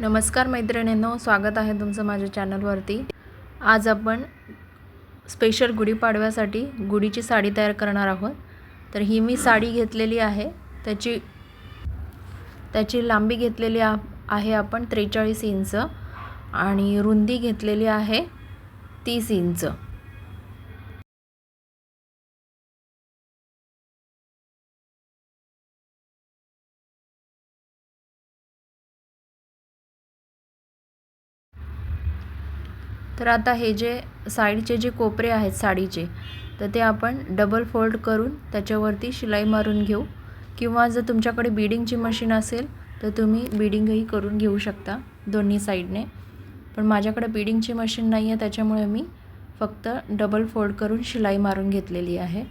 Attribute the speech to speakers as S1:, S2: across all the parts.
S1: नमस्कार मैत्रिणींनो स्वागत आहे तुमचं माझ्या चॅनलवरती. आज आपण स्पेशल गुढीपाडव्यासाठी गुढीची साडी तयार करणार आहोत. तर ही मी साडी घेतलेली आहे. त्याची त्याची लांबी घेतलेली आ आहे आपण त्रेचाळीस इंच आणि रुंदी घेतलेली आहे तीस इंच. तर आता हे जे साईडचे जे कोपरे आहेत साडीचे तर ते आपण डबल फोल्ड करून त्याच्यावरती शिलाई मारून घेऊ. किंवा जर तुमच्याकडे बीडिंगची मशीन असेल तर तुम्ही बिडिंगही करून घेऊ शकता दोन्ही साईडने पण माझ्याकडे बीडिंगची मशीन नाही आहे त्याच्यामुळे मी फक्त डबल फोल्ड करून शिलाई मारून घेतलेली आहे.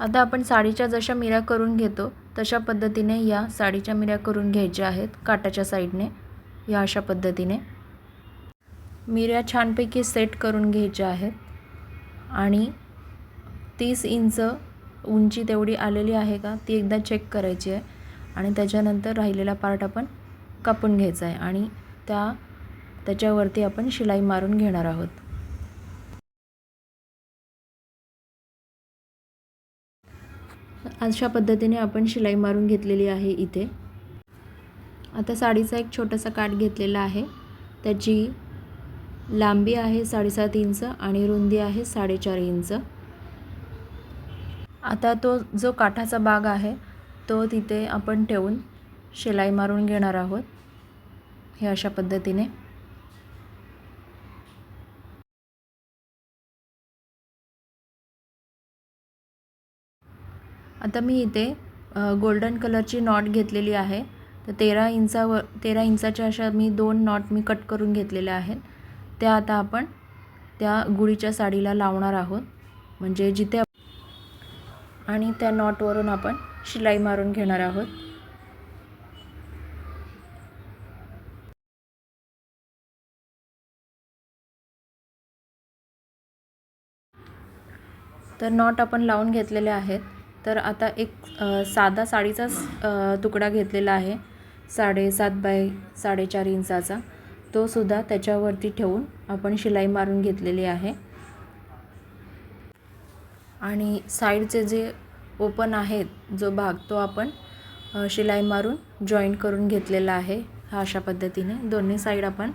S1: आता आपण साडीच्या जशा मिऱ्या करून घेतो तशा पद्धतीने या साडीच्या मिऱ्या करून घ्यायच्या आहेत काटाच्या साईडने या अशा पद्धतीने. मिऱ्या छानपैकी सेट करून घ्यायच्या आहेत. आणि तीस इंच उंची तेवढी आलेली आहे का ती एकदा चेक करायची आहे. आणि त्याच्यानंतर राहिलेला पार्ट आपण कापून घ्यायचा आहे. आणि त्या त्याच्यावरती आपण शिलाई मारून घेणार आहोत. अशा पद्धतीने आपण शिलाई मारून घेतलेली आहे इथे. आता साडीचा एक छोटासा काठ घेतलेला आहे. त्याची लांबी आहे साडेसात इंच आणि रुंदी आहे साडेचार इंच. आता तो जो काठाचा भाग आहे तो तिथे आपण ठेवून शिलाई मारून घेणार आहोत. हे अशा पद्धतीने. आता मी इथे गोल्डन कलरची नॉट घेतलेली आहे. तर तेरा इंचावर तेरा इंचाच्या अशा मी दोन नॉट मी कट करून घेतलेल्या आहेत. त्या आता आपण त्या गुळीच्या साडीला लावणार आहोत. म्हणजे जिथे आणि त्या नॉटवरून आपण शिलाई मारून घेणार आहोत. तर नॉट आपण लावून घेतलेले आहेत. तर आता एक साधा साडीचाच तुकडा घेतलेला आहे. साडेसात बाय साडेचार इंचाचा. तो सुद्धा त्याच्यावरती ठेवून आपण शिलाई मारून घेतलेली आहे. आणि साईडचे जे ओपन आहेत जो भाग तो आपण शिलाई मारून जॉईंट करून घेतलेला आहे. हा अशा पद्धतीने दोन्ही साईड आपण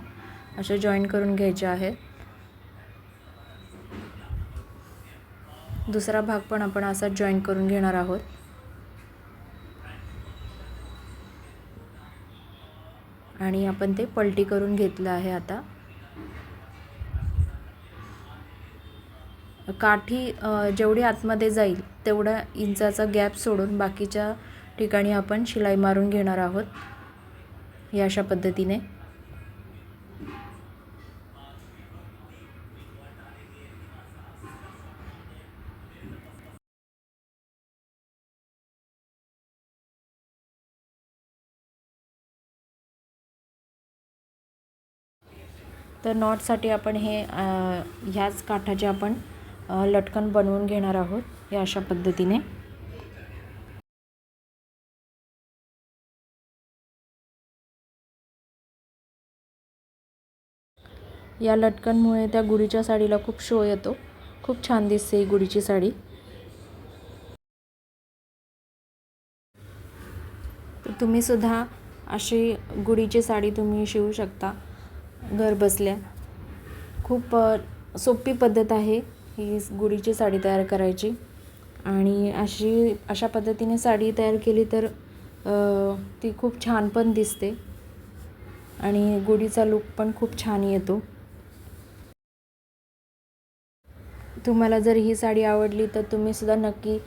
S1: असे जॉईंट करून घ्यायचे आहेत. दुसरा भाग पण आपण असा जॉईंट करून घेणार आहोत. आणि आपण ते पलटी करून घेतलं आहे आता. काठी जेवढी आतमध्ये जाईल तेवढा इंचाचा गॅप सोडून बाकीच्या ठिकाणी आपण शिलाई मारून घेणार आहोत. या अशा पद्धतीने. तर नॉटसाठी आपण हे ह्याच काठाचे आपण लटकन बनवून घेणार आहोत हे अशा पद्धतीने. या लटकनमुळे त्या गुढीच्या साडीला खूप शो येतो. खूप छान दिसते ही गुढीची साडी. तर तुम्ही सुद्धा अशी गुढीची साडी तुम्ही शिवू शकता. घर बसल्या. खूप सोपी पद्धत आहे ही गुढीची साडी तयार करायची. आणि अशी अशा पद्धतीने साडी तयार केली तर ती खूप छान पण दिसते. आणि गुढीचा लुक पण खूप छान येतो. तुम्हाला जर ही साडी आवडली तर तुम्हीसुद्धा नक्की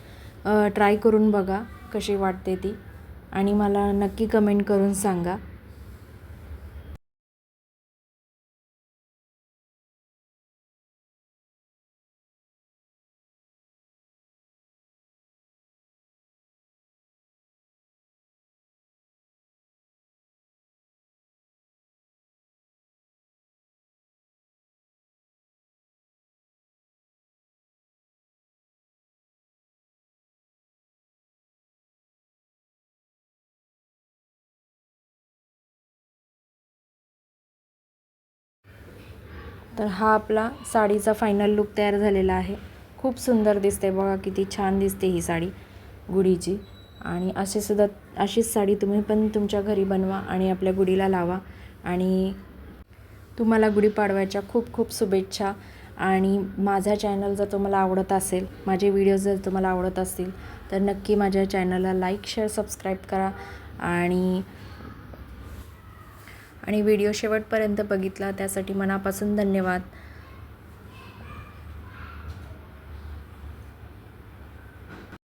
S1: ट्राय करून बघा कशी वाटते ती. आणि मला नक्की कमेंट करून सांगा. तर हा आपला साडीचा फायनल लुक तयार झालेला आहे. खूप सुंदर दिसते बघा किती छान दिसते ही साडी गुढीची. आणि असे सुद्धा अशीच साडी तुम्ही पण तुमच्या घरी बनवा आणि आपल्या गुढीला लावा. आणि तुम्हाला गुढीपाडव्याच्या खूप खूप शुभेच्छा. आणि माझा चॅनल जर तुम्हाला आवडत असेल माझे व्हिडिओज जर तुम्हाला आवडत असतील तर नक्की माझ्या चॅनलला लाईक शेअर सबस्क्राईब करा. आणि आणि व्हिडिओ शेवटपर्यंत बघितला. त्यासाठी मनापासून धन्यवाद.